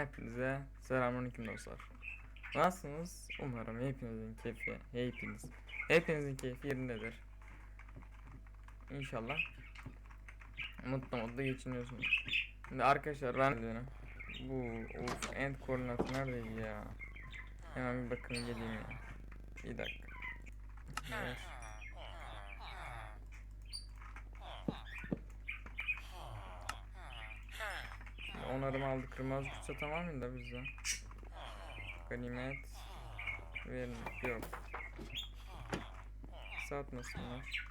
Hepinize selamünaleyküm dostlar. Nasılsınız? Umarım hepinizin keyfi, hepiniz, hepinizin keyfi yerindedir. İnşallah mutlu mutlu geçiniyorsunuz. Şimdi arkadaşlar ben dedim. Bu of end koordinatı neredeydi ya? Hemen bir bakın geleyim ya. Bir dakika. Evet. Onarım aldı kırmızı kutsa tamamen da bizde. Ganimet verin yok. Satmasınlar.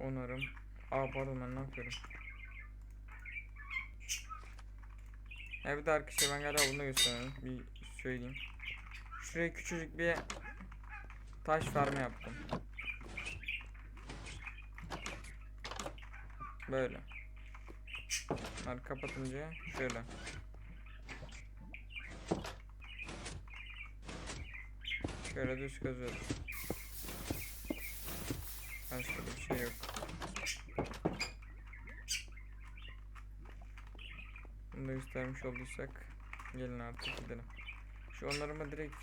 Onarım. Aa pardon ben ne yapıyorum? Ya bir arkadaşlar ben galiba bunu göstereyim. Bir söyleyeyim. Şuraya küçücük bir taş farmı yaptım. Böyle. Bunları kapatınca şöyle. Şöyle düz kazıyoruz. Başka bir şey yok. Bunu da göstermiş olduysak gelin artık gidelim. Şu onlarıma direkt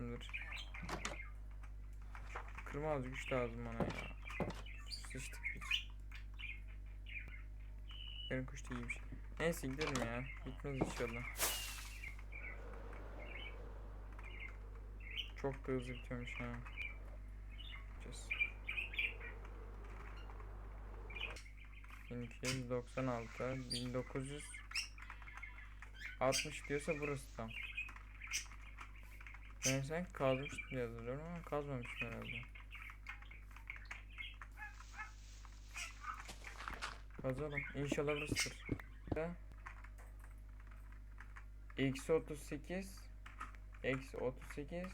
ee. Kırma azıcık güç lazım bana ya. Sıçtık. Yarın kuş da iyiymiş. Neyse gidelim ya. Bitmez inşallah. Çok da hızlı bitiyormuş ha. Gideceğiz. 1296 1960 diyorsa burası tam. Ben sen kazmıştım diye hatırlıyorum ama kazmamışım herhalde. Kazalım. İnşallah burasıdır. Eksi 38 Eksi 38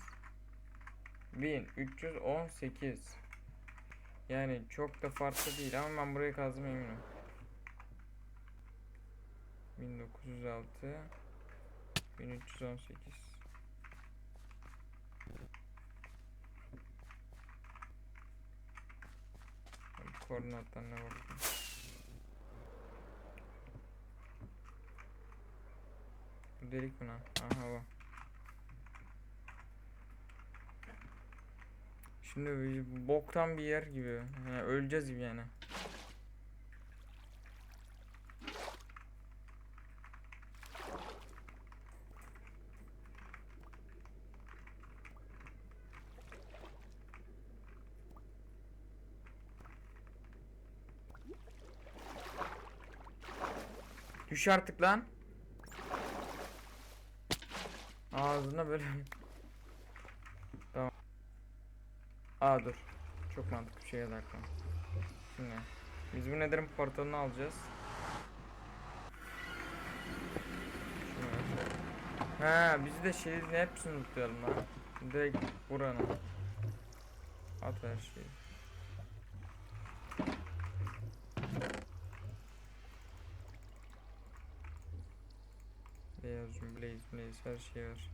1318 Yani çok da farklı değil ama ben buraya kazdım eminim 1906 1318 Koordinatlarına bakayım Bu delik lan? Aha bu. Şimdi boktan bir yer gibi. Yani öleceğiz gibi yani. Düş artık lan. Ağzına böyle. tamam. Aa dur. Çok mantıklı bir şey dakika. Şimdi biz bu nedir'in portalını alacağız. Şunu. Ha biz de şeyin hepsini unutuyalım lan. Direkt buranın. At her şeyi. Beyaz blaze blaze her şey var.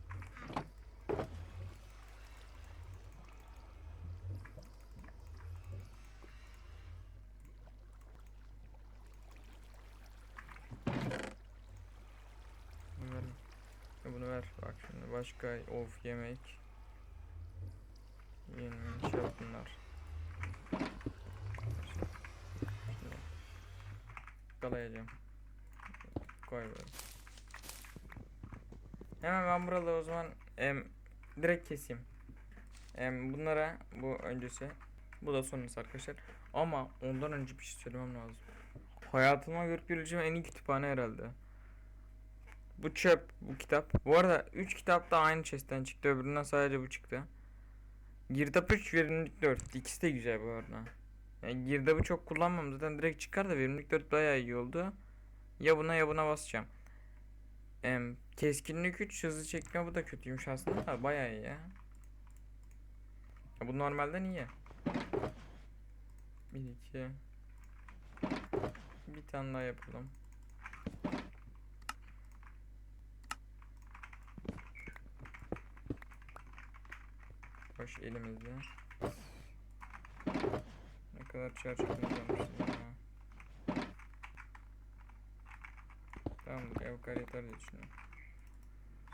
Bunu ver. Ya Bunu ver. Bak şimdi başka of yemek. Yeni şey bunlar. Kalayacağım. Koy böyle. Hemen ben buralı o zaman em, direkt keseyim. Em, bunlara bu öncesi. Bu da sonrası arkadaşlar. Ama ondan önce bir şey söylemem lazım. Hayatıma görüp göreceğim en iyi kütüphane herhalde. Bu çöp, bu kitap. Bu arada 3 kitap da aynı chest'ten çıktı. Öbüründen sadece bu çıktı. Girdap 3, verimlilik 4. İkisi de güzel bu arada. Yani girdabı çok kullanmam zaten direkt çıkar da verimlilik 4 bayağı iyi oldu. Ya buna ya buna basacağım. Em, keskinlik 3 hızlı çekme bu da kötüymüş aslında da bayağı iyi ya. ya bu normalden iyi. 1 2 Bir tane daha yapalım. Boş elimizde. kadar çarşafını yapmışsın ya. Tamamdır ev kadar yeter diye.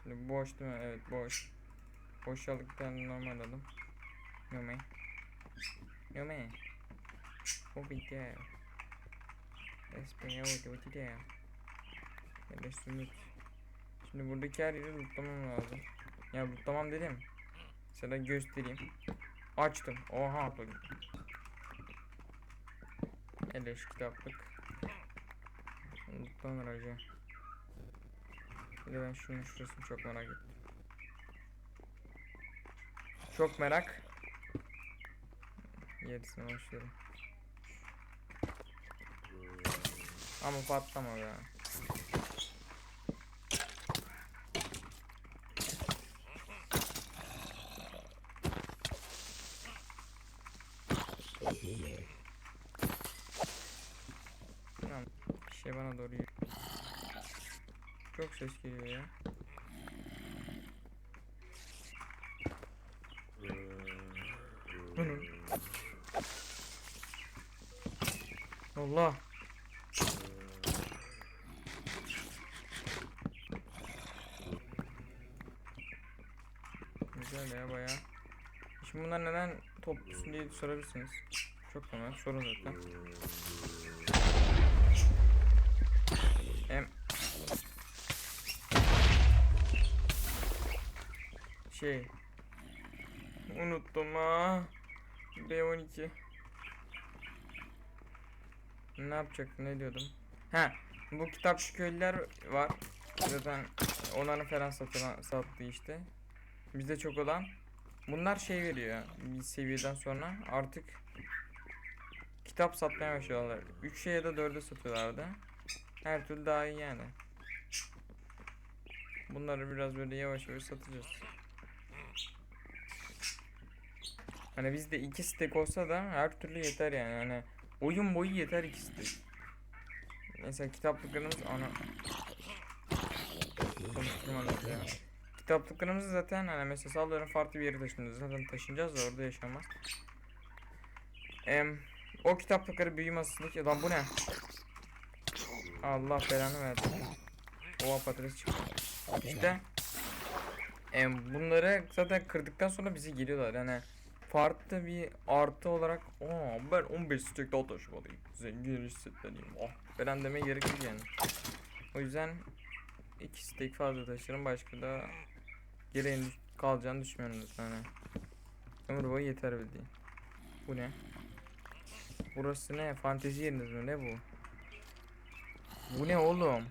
Şimdi boş değil mi? Evet boş. Boş aldık bir tane normal alalım. No me. No me. O bitti. Espanyol o bitti. Ya da sümük. Şimdi buradaki her yeri lootlamam lazım. Ya lootlamam dedim. Sana göstereyim. Açtım. Oha bakın. Eleş kitaplık. Lootlanır acı. Bir de ben şunun şurasını çok merak ettim. Çok merak. Gerisine başlıyorum. Ama patlama ya. Tamam. Bir şey bana doğru. Çok ses geliyor ya. Bunun. Allah. Güzel ya baya. Şimdi bunlar neden toplusun diye sorabilirsiniz. Çok normal sorun zaten. Hem şey unuttum ha. B12 ne yapacaktım ne diyordum? Ha bu kitapçı köylüler var. Zaten onların falan satılan sattığı işte. Bizde çok olan. Bunlar şey veriyor bir seviyeden sonra. Artık kitap satmaya başlıyorlar. 3'e ya da 4'e satıyorlardı her türlü daha iyi yani bunları biraz böyle yavaş yavaş satacağız Hani bizde iki stack olsa da her türlü yeter yani. Hani oyun boyu yeter iki stack. Mesela kitaplıklarımız ana konuşturmadık. Kitaplıklarımızı zaten hani mesela sallıyorum farklı bir yere taşınacağız. Zaten taşınacağız da orada yaşamaz. Em, o kitaplıkları büyü masasındaki lan bu ne? Allah belanı versin. Oha patates çıktı. İşte em, bunları zaten kırdıktan sonra bize geliyorlar yani farklı bir artı olarak aa ben 15 stack daha taşımalıyım. Zengin hissetmeliyim. Oh falan demeye gerek yok yani. O yüzden iki stack fazla taşırım başka da gereğini kalacağını düşünmüyorum hani. Ömür boyu yeter bildiğin. Bu ne? Burası ne? Fantezi yeriniz mi? Ne bu? Bu ne oğlum?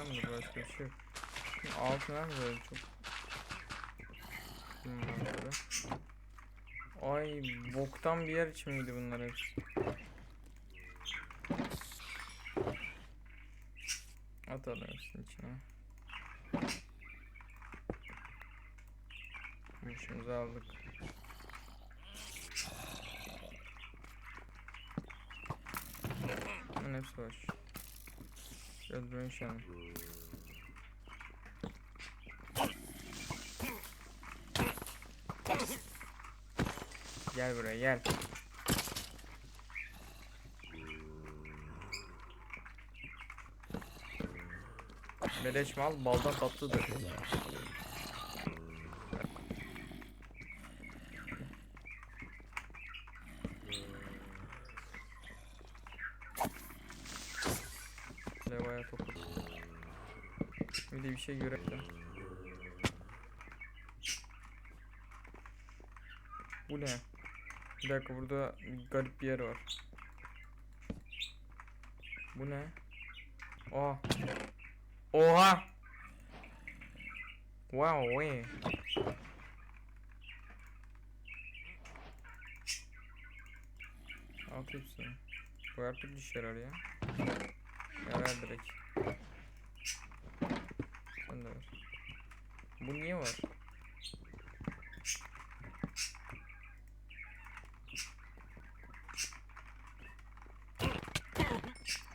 Tamamdır başka bir şey yok. Mı böyle çok? Böyle. Ay boktan bir yer için miydi bunlar hepsi? Atalım hepsinin içine. İşimizi aldık. Bunun hepsi boş. Öldürmüş yani. Gel buraya gel. Beleş mal baldan tatlıdır. Şöyle bayağı topladım. Bir de bir şey görelim. Bu ne? Bir dakika burada garip bir yer var. Bu ne? Oha. Oha. Wow, wey. Alt hepsini. Bu işe yarar ya. Yarar direkt. Bu niye var?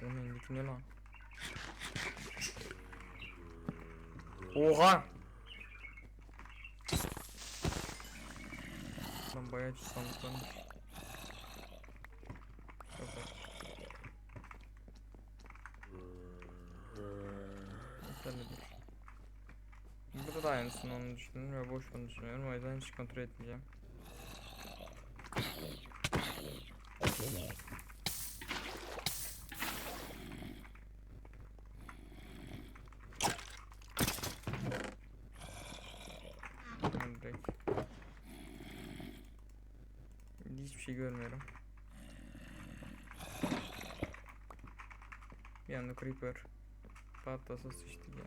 Oğlum elindeki ne lan? Oha! Lan bayağı sandıklanmış. Çok var. Sen de dur. Burada da aynısını onu düşündüm ve boş onu düşünüyorum. O yüzden hiç kontrol etmeyeceğim. Hiçbir şey görmüyorum. Bir anda creeper patlasa sıçtık ya.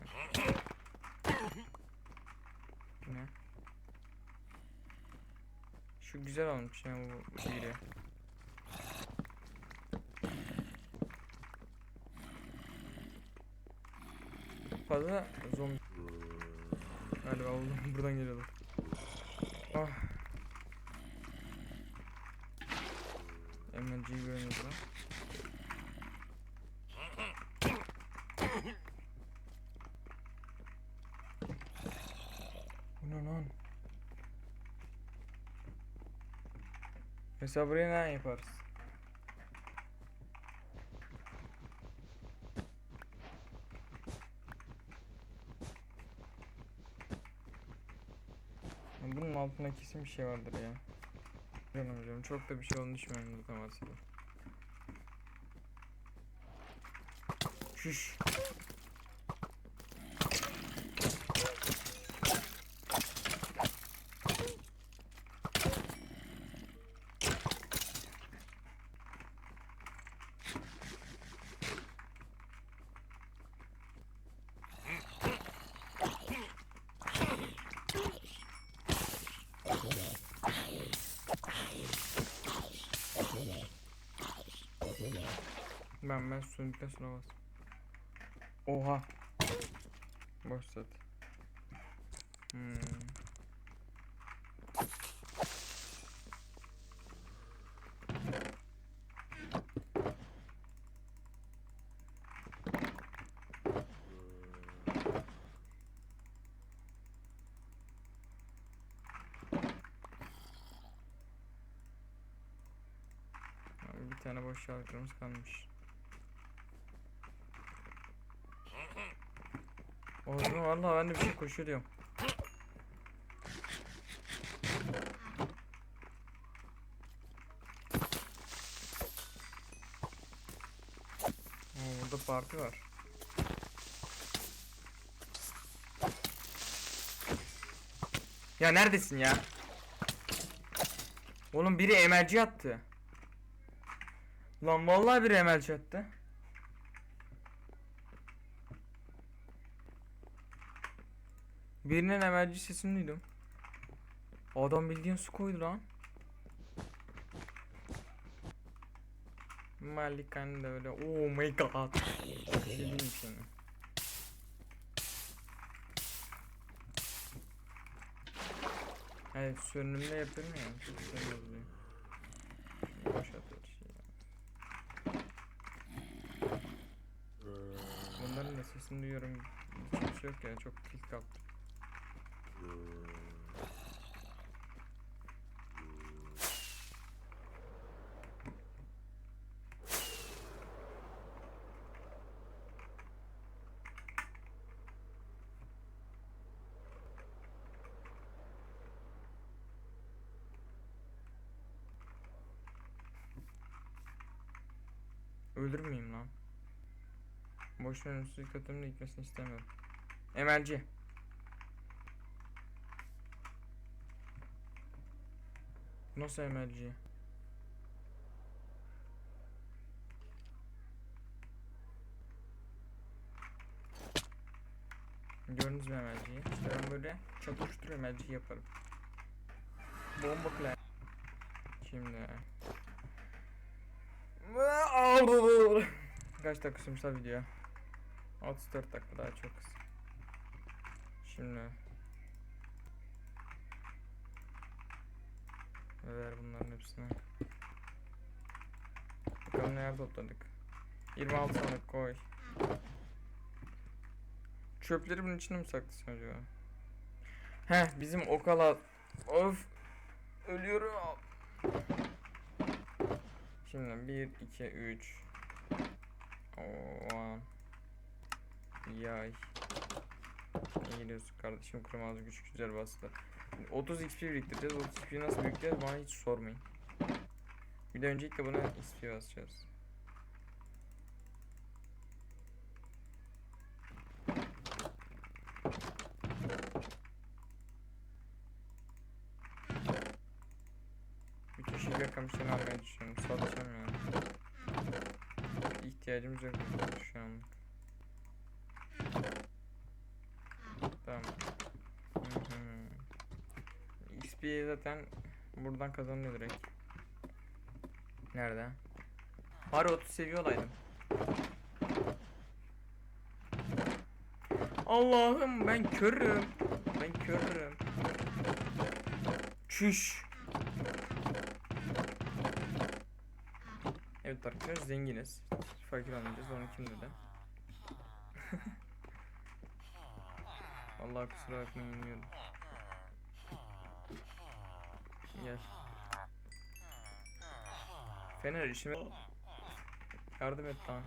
Bu Ne? Şu güzel olmuş ya bu şiiri. Fazla zombi. Galiba oğlum buradan geliyorlar. Ah. MLG'yi görmüyoruz lan. Bu ne lan? Mesela yaparız? Ya Bunun altında kesin bir şey vardır ya. Canım hocam çok da bir şey olduğunu düşünmüyorum bu temasıyla. Şuş. Ben ben sonra bas. Oha. Boş set. Hmm. Bir tane boş şarkımız kalmış. Oğlum valla ben de bir şey koşuyorum. Oo, burada parti var. Ya neredesin ya? Oğlum biri emelci attı. Lan vallahi biri emelci attı. Birinin emelci sesini duydum. Adam bildiğin su koydu lan. Malikan da öyle. Oh my god. Bir şey sana. Evet sürünümle yapıyorum ya. Çok güzel oluyor. Bunların da sesini duyuyorum. Hiçbir şey yok ya. Çok kill kaptım. Öldürmeyeyim lan. Boş ver üstlük katımda gitmesini istemiyorum. Emelci. Nasıl emelci? Gördünüz mü emelciyi? İşte ben böyle çatıştır emelciyi yaparım. Bomba klan. Şimdi. Kaç dakika sürmüş lan video? 34 dakika daha çok kısa. Şimdi. Ver bunların hepsini. Bakalım neler topladık. 26 tane koy. Çöpleri bunun içine mi saklasın acaba? Heh bizim okala of ölüyorum. Şimdi 1 2 3 Oo. Yay. İyi gidiyorsun kardeşim kırmızı güç güzel bastı. 30 XP biriktireceğiz. 30 XP nasıl biriktireceğiz bana hiç sormayın. Bir de öncelikle buna XP basacağız. Bütün şeker kamışlarını almayı düşünüyorum. Satacağım ya. İhtiyacımız yok şu an. Tamam. XP zaten buradan kazanılıyor direkt. Nerede? Bari 30 seviye olaydım. Allah'ım ben körüm. Ben körüm. Çüş. Evet arkadaşlar zenginiz. Fakir olmayacağız onu kim dedi? Allah kusura bakmayın bilmiyorum. Gel. Fener işime yardım et lan.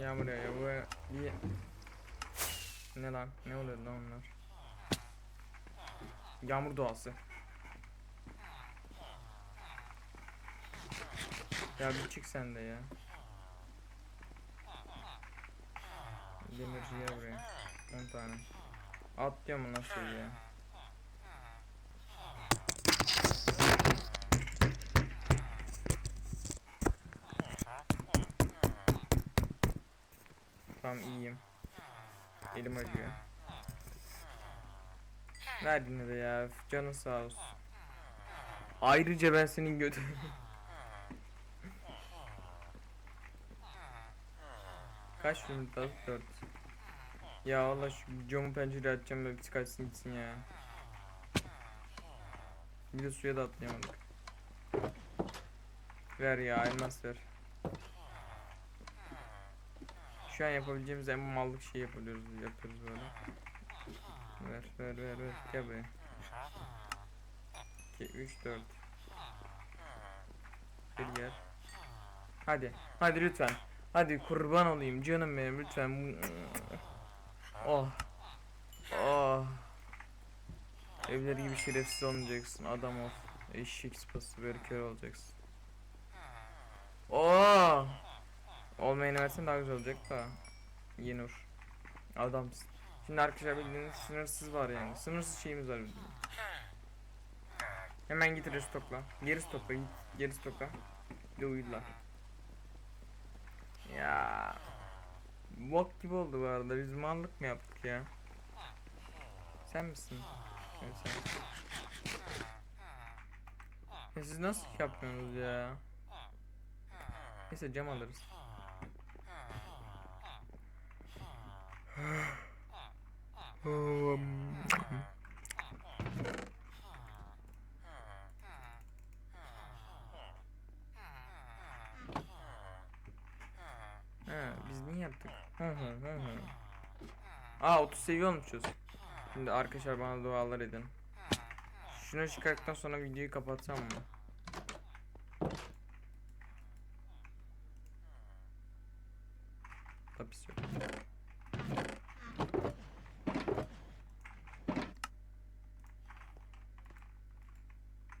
Yağmur ya bu bir ne lan ne oluyor lan onlar? Yağmur doğası. Ya bir çık sen de ya. Demirciye buraya. 10 tane. Atlıyor mu nasıl ya? Tamam iyiyim. Elim acıyor. Ver yine de ya. Canın sağ olsun. Ayrıca ben senin götü. Kaç yumurta? 4. Ya Allah şu camı pencere açacağım da bir kaçsın gitsin ya. Bir de suya da atlayamadık. Ver ya elmas ver. Şu an yapabileceğimiz en mallık şey yapıyoruz, yapıyoruz böyle. Ver ver ver ver gel buraya. 2 3 4 Bir gel. Hadi. Hadi lütfen. Hadi kurban olayım canım benim lütfen. Oh. Oh. Evleri gibi şerefsiz olmayacaksın adam ol. Eşek sıpası kör olacaksın. Oh. Olmayanı versen daha güzel olacak da. Yenur. Adamsın. Şimdi arkadaşlar bildiğiniz sınırsız var yani. Sınırsız şeyimiz var bizim. Hemen git restokla. Geri stokla git. Geri stokla. De uyudular. Ya. Bok gibi oldu bu arada. Biz mallık mı yaptık ya? Sen misin? Evet sen. Ya siz nasıl yapıyorsunuz ya? Neyse cam alırız. Ha, Aa 30 seviye olmuşuz. Şimdi arkadaşlar bana dualar edin. Şunu çıkarttıktan sonra videoyu kapatsam mı? Tapis yok.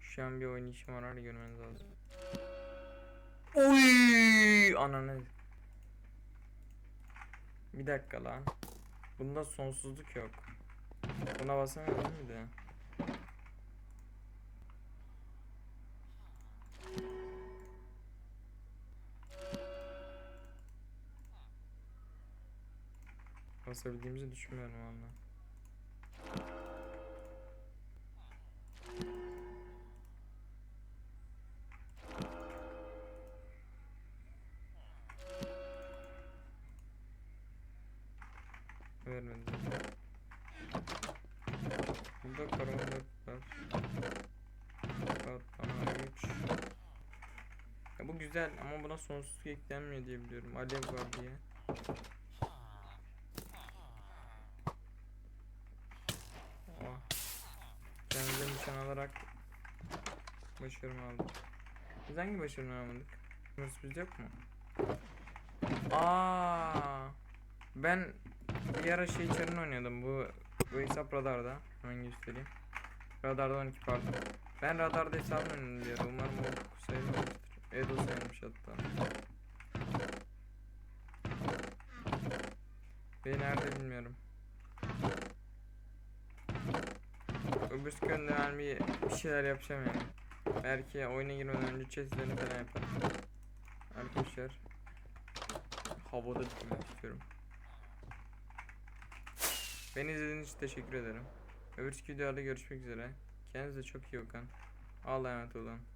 Şu an bir oynayışım var hadi görmeniz lazım. Oy ananı. Bir dakika lan. Bunda sonsuzluk yok. Buna basamıyorum bir de. Basabildiğimizi düşünmüyorum anlamda. Güzel ama buna sonsuz eklenmiyor diye biliyorum. Alev var diye. Oh. Kendimize nişan alarak başarım aldık. Biz hangi başarımı almadık? Bizde yok mu? Aa, ben bir ara şey içerisinde oynuyordum bu bu hesap radarda. Hemen göstereyim. Radarda 12 pardon. Ben radarda hesabını oynadım ara. Umarım o sayılmamıştır. Edo sayılmış hatta. Ve nerede bilmiyorum. Öbür gönderen bir, şeyler yapacağım yani. Belki oyuna girmeden önce chestlerini falan yaparım. Arkadaşlar. Havada bitirmek istiyorum. Beni izlediğiniz için teşekkür ederim. Öbür videolarda görüşmek üzere. Kendinize çok iyi bakın. Allah'a emanet olun.